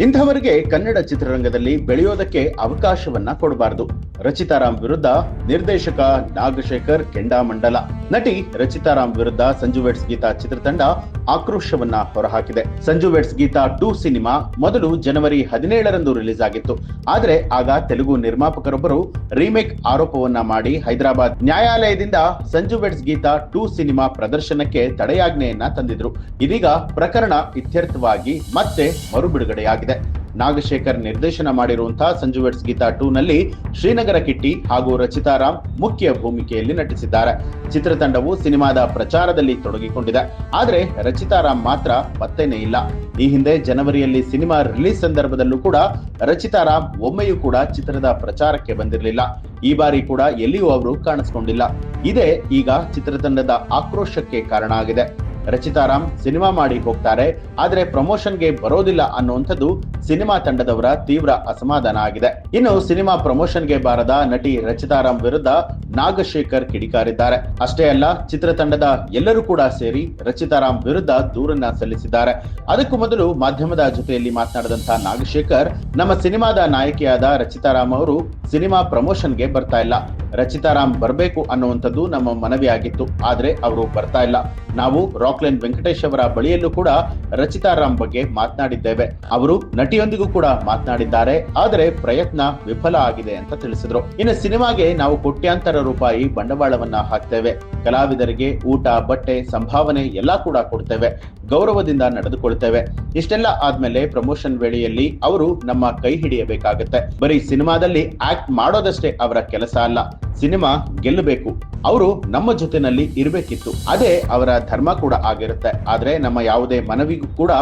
ಇಂಥವರಿಗೆ ಕನ್ನಡ ಚಿತ್ರರಂಗದಲ್ಲಿ ಬೆಳೆಯೋದಕ್ಕೆ ಅವಕಾಶವನ್ನ ಕೊಡಬಾರದು. ರಚಿತಾರಾಮ್ ವಿರುದ್ಧ ನಿರ್ದೇಶಕ ನಾಗಶೇಖರ್ ಕೆಂಡಾಮಂಡಲ. ನಟಿ ರಚಿತಾರಾಮ್ ವಿರುದ್ಧ ಸಂಜು ವೆಟ್ಸ್ ಗೀತಾ ಚಿತ್ರತಂಡ ಆಕ್ರೋಶವನ್ನ ಹೊರಹಾಕಿದೆ. Sanju weds Geetha two cinema ಮೊದಲು ಜನವರಿ ಹದಿನೇಳರಂದು ರಿಲೀಸ್ ಆಗಿತ್ತು. ಆದರೆ ಆಗ ತೆಲುಗು ನಿರ್ಮಾಪಕರೊಬ್ಬರು ರೀಮೇಕ್ ಆರೋಪವನ್ನ ಮಾಡಿ ಹೈದರಾಬಾದ್ ನ್ಯಾಯಾಲಯದಿಂದ Sanju weds Geetha two cinema ಪ್ರದರ್ಶನಕ್ಕೆ ತಡೆಯಾಜ್ಞೆಯನ್ನ ತಂದಿದ್ರು. ಇದೀಗ ಪ್ರಕರಣ ಇತ್ಯರ್ಥವಾಗಿ ಮತ್ತೆ ಮರುಬಿಡುಗಡೆಯಾಗಿದೆ. ನಾಗಶೇಖರ್ ನಿರ್ದೇಶನ ಮಾಡಿರುವಂತಹ ಸಂಜುವೆಟ್ಸ್ ಗೀತಾ ಟೂ ನಲ್ಲಿ ಶ್ರೀನಗರ ಕಿಟ್ಟಿ ಹಾಗೂ ರಚಿತಾ ರಾಮ್ ಮುಖ್ಯ ಭೂಮಿಕೆಯಲ್ಲಿ ನಟಿಸಿದ್ದಾರೆ. ಚಿತ್ರತಂಡವು ಸಿನಿಮಾದ ಪ್ರಚಾರದಲ್ಲಿ ತೊಡಗಿಕೊಂಡಿದೆ. ಆದ್ರೆ ರಚಿತಾರಾಮ್ ಮಾತ್ರ ಪತ್ತೆನೇ ಇಲ್ಲ. ಈ ಹಿಂದೆ ಜನವರಿಯಲ್ಲಿ ಸಿನಿಮಾ ರಿಲೀಸ್ ಸಂದರ್ಭದಲ್ಲೂ ಕೂಡ ರಚಿತಾ ರಾಮ್ ಒಮ್ಮೆಯೂ ಕೂಡ ಚಿತ್ರದ ಪ್ರಚಾರಕ್ಕೆ ಬಂದಿರಲಿಲ್ಲ. ಈ ಬಾರಿ ಕೂಡ ಎಲ್ಲಿಯೂ ಅವರು ಕಾಣಿಸಿಕೊಂಡಿಲ್ಲ. ಇದೇ ಈಗ ಚಿತ್ರತಂಡದ ಆಕ್ರೋಶಕ್ಕೆ ಕಾರಣ ಆಗಿದೆ. ರಚಿತಾರಾಮ್ ಸಿನಿಮಾ ಮಾಡಿ ಹೋಗ್ತಾರೆ, ಆದ್ರೆ ಪ್ರಮೋಷನ್ಗೆ ಬರೋದಿಲ್ಲ ಅನ್ನುವಂಥದ್ದು ಸಿನಿಮಾ ತಂಡದವರ ತೀವ್ರ ಅಸಮಾಧಾನ ಆಗಿದೆ. ಇನ್ನು ಸಿನಿಮಾ ಪ್ರಮೋಷನ್ಗೆ ಬಾರದ ನಟಿ ರಚಿತಾರಾಮ್ ವಿರುದ್ಧ ನಾಗಶೇಖರ್ ಕಿಡಿಕಾರಿದ್ದಾರೆ. ಅಷ್ಟೇ ಅಲ್ಲ ಚಿತ್ರತಂಡದ ಎಲ್ಲರೂ ಕೂಡ ಸೇರಿ ರಚಿತಾರಾಮ್ ವಿರುದ್ಧ ದೂರನ್ನ ಸಲ್ಲಿಸಿದ್ದಾರೆ. ಅದಕ್ಕೂ ಮೊದಲು ಮಾಧ್ಯಮದ ಜೊತೆಯಲ್ಲಿ ಮಾತನಾಡಿದಂತಹ ನಾಗಶೇಖರ್, ನಮ್ಮ ಸಿನಿಮಾದ ನಾಯಕಿಯಾದ ರಚಿತಾರಾಮ್ ಅವರು ಸಿನಿಮಾ ಪ್ರಮೋಷನ್ಗೆ ಬರ್ತಾ ಇಲ್ಲ. ರಚಿತಾರಾಮ್ ಬರಬೇಕು ಅನ್ನುವಂಥದ್ದು ನಮ್ಮ ಮನವಿ ಆಗಿತ್ತು ಆದರೆ ಅವರು ಬರ್ತಾ ಇಲ್ಲ. ನಾವು ರಾಕ್ಲೈನ್ ವೆಂಕಟೇಶ್ ಅವರ ಬಳಿಯಲ್ಲೂ ಕೂಡ ರಚಿತಾರಾಮ್ ಬಗ್ಗೆ ಮಾತನಾಡಿದ್ದೇವೆ. ಅವರು ನಟಿಯೊಂದಿಗೂ ಕೂಡ ಮಾತನಾಡಿದ್ದಾರೆ, ಆದರೆ ಪ್ರಯತ್ನ ವಿಫಲ ಆಗಿದೆ ಅಂತ ತಿಳಿಸಿದ್ರು. ಇನ್ನು ಸಿನಿಮಾಗೆ ನಾವು ಕೋಟ್ಯಾಂತರ ರೂಪಾಯಿ ಬಂಡವಾಳವನ್ನ ಹಾಕ್ತೇವೆ. ಕಲಾವಿದರಿಗೆ ಊಟ, ಬಟ್ಟೆ, ಸಂಭಾವನೆ ಎಲ್ಲ ಕೂಡ ಕೊಡ್ತೇವೆ, ಗೌರವದಿಂದ ನಡೆದುಕೊಳ್ತೇವೆ. ಇಷ್ಟೆಲ್ಲ ಆದ್ಮೇಲೆ ಪ್ರಮೋಷನ್ ವೇಳೆಯಲ್ಲಿ ಅವರು ನಮ್ಮ ಕೈ ಹಿಡಿಯಬೇಕಾಗತ್ತೆ. ಬರೀ ಸಿನಿಮಾದಲ್ಲಿ ಆಕ್ಟ್ ಮಾಡೋದಷ್ಟೇ ಅವರ ಕೆಲಸ ಅಲ್ಲ, ಸಿನಿಮಾ ಗೆಲ್ಲಬೇಕು. ಅವರು ನಮ್ಮ ಜೊತೆನಲ್ಲಿ ಇರಬೇಕಿತ್ತು. ಅದೇ ಅವರ ಧರ್ಮ ಕೂಡ ಆಗಿರುತ್ತೆ. ಆದ್ರೆ ನಮ್ಮ ಯಾವುದೇ ಮನವಿಗೂ ಕೂಡ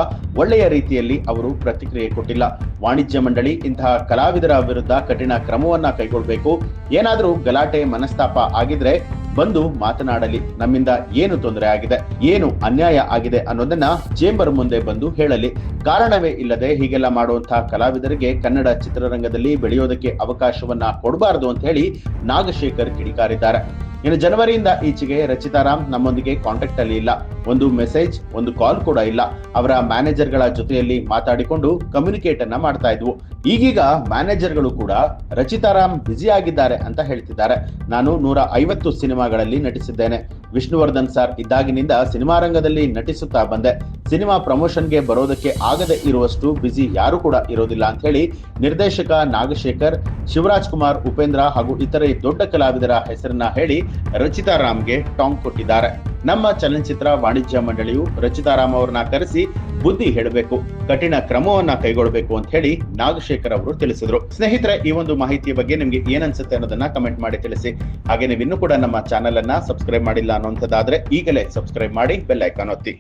ಒಳ್ಳೆಯ ರೀತಿಯಲ್ಲಿ ಅವರು ಪ್ರತಿಕ್ರಿಯೆ ಕೊಟ್ಟಿಲ್ಲ. ವಾಣಿಜ್ಯ ಮಂಡಳಿ ಇಂತಹ ಕಲಾವಿದರ ವಿರುದ್ಧ ಕಠಿಣ ಕ್ರಮವನ್ನ ಕೈಗೊಳ್ಳಬೇಕು ಏನಾದರೂ ಗಲಾಟೆ, ಮನಸ್ತಾಪ ಆಗಿದ್ರೆ ಬಂದು ಮಾತನಾಡಲಿ. ನಮ್ಮಿಂದ ಏನು ತೊಂದರೆ ಆಗಿದೆ, ಏನು ಅನ್ಯಾಯ ಆಗಿದೆ ಅನ್ನೋದನ್ನ ಚೇಂಬರ್ ಮುಂದೆ ಬಂದು ಹೇಳಲಿ. ಕಾರಣವೇ ಇಲ್ಲದೆ ಹೀಗೆಲ್ಲ ಮಾಡುವಂತಹ ಕಲಾವಿದರಿಗೆ ಕನ್ನಡ ಚಿತ್ರರಂಗದಲ್ಲಿ ಬೆಳೆಯೋದಕ್ಕೆ ಅವಕಾಶವನ್ನ ಕೊಡಬಾರದು ಅಂತ ಹೇಳಿ ನಾಗಶೇಖರ್ ಕಿಡಿಕಾರಿದ್ದಾರೆ. ಇನ್ನು ಜನವರಿಯಿಂದ ಈಚೆಗೆ ರಚಿತಾರಾಮ್ ನಮ್ಮೊಂದಿಗೆ ಕಾಂಟ್ಯಾಕ್ಟ್ ಅಲ್ಲಿ ಇಲ್ಲ. ಒಂದು ಮೆಸೇಜ್ ಒಂದು ಕಾಲ್ ಕೂಡ ಇಲ್ಲ. ಅವರ ಮ್ಯಾನೇಜರ್ಗಳ ಜೊತೆಯಲ್ಲಿ ಮಾತಾಡಿಕೊಂಡು ಕಮ್ಯುನಿಕೇಟ್ ಅನ್ನ ಮಾಡ್ತಾ ಇದ್ವು. ಈಗೀಗ ಮ್ಯಾನೇಜರ್ಗಳು ಕೂಡ ರಚಿತಾರಾಮ್ ಬ್ಯುಸಿ ಆಗಿದ್ದಾರೆ ಅಂತ ಹೇಳ್ತಿದ್ದಾರೆ. ನಾನು ನೂರ ಐವತ್ತು ಸಿನಿಮಾಗಳಲ್ಲಿ ನಟಿಸಿದ್ದೇನೆ. ವಿಷ್ಣುವರ್ಧನ್ ಸರ್ ಇದ್ದಾಗಿನಿಂದ ಸಿನಿಮಾ ರಂಗದಲ್ಲಿ ನಟಿಸುತ್ತಾ ಬಂದೆ. ಸಿನಿಮಾ ಪ್ರಮೋಷನ್ಗೆ ಬರೋದಕ್ಕೆ ಆಗದೆ ಇರುವಷ್ಟು ಬ್ಯುಸಿ ಯಾರು ಕೂಡ ಇರೋದಿಲ್ಲ ಅಂತ ಹೇಳಿ ನಿರ್ದೇಶಕ ನಾಗಶೇಖರ್, ಶಿವರಾಜ್ ಕುಮಾರ್, ಉಪೇಂದ್ರ ಹಾಗೂ ಇತರೆ ದೊಡ್ಡ ಕಲಾವಿದರ ಹೆಸರನ್ನ ಹೇಳಿ ರಚಿತಾ ರಾಮ್ಗೆ ಟಾಂಗ್ ಕೊಟ್ಟಿದ್ದಾರೆ. ನಮ್ಮ ಚಲನಚಿತ್ರ ವಾಣಿಜ್ಯ ಮಂಡಳಿಯು ರಚಿತಾರಾಮ್ ಅವರನ್ನ ಕರೆಸಿ ಬುದ್ಧಿ ಹೇಳಬೇಕು, ಕಠಿಣ ಕ್ರಮವನ್ನ ಕೈಗೊಳ್ಳಬೇಕು ಅಂತ ಹೇಳಿ ನಾಗಶೇಖರ್ ಅವರು ತಿಳಿಸಿದ್ರು. ಸ್ನೇಹಿತರೆ, ಈ ಒಂದು ಮಾಹಿತಿಯ ಬಗ್ಗೆ ನಿಮ್ಗೆ ಏನನ್ಸುತ್ತೆ ಅನ್ನೋದನ್ನ ಕಮೆಂಟ್ ಮಾಡಿ ತಿಳಿಸಿ. ಹಾಗೆ ನೀವು ಇನ್ನೂ ಕೂಡ ನಮ್ಮ ಚಾನೆಲ್ ಅನ್ನ ಸಬ್ಸ್ಕ್ರೈಬ್ ಮಾಡಿಲ್ಲ ಅನ್ನೋಂಥದ್ದಾದ್ರೆ ಈಗಲೇ ಸಬ್ಸ್ಕ್ರೈಬ್ ಮಾಡಿ ಬೆಲ್ ಐಕಾನ್ ಒತ್ತಿ.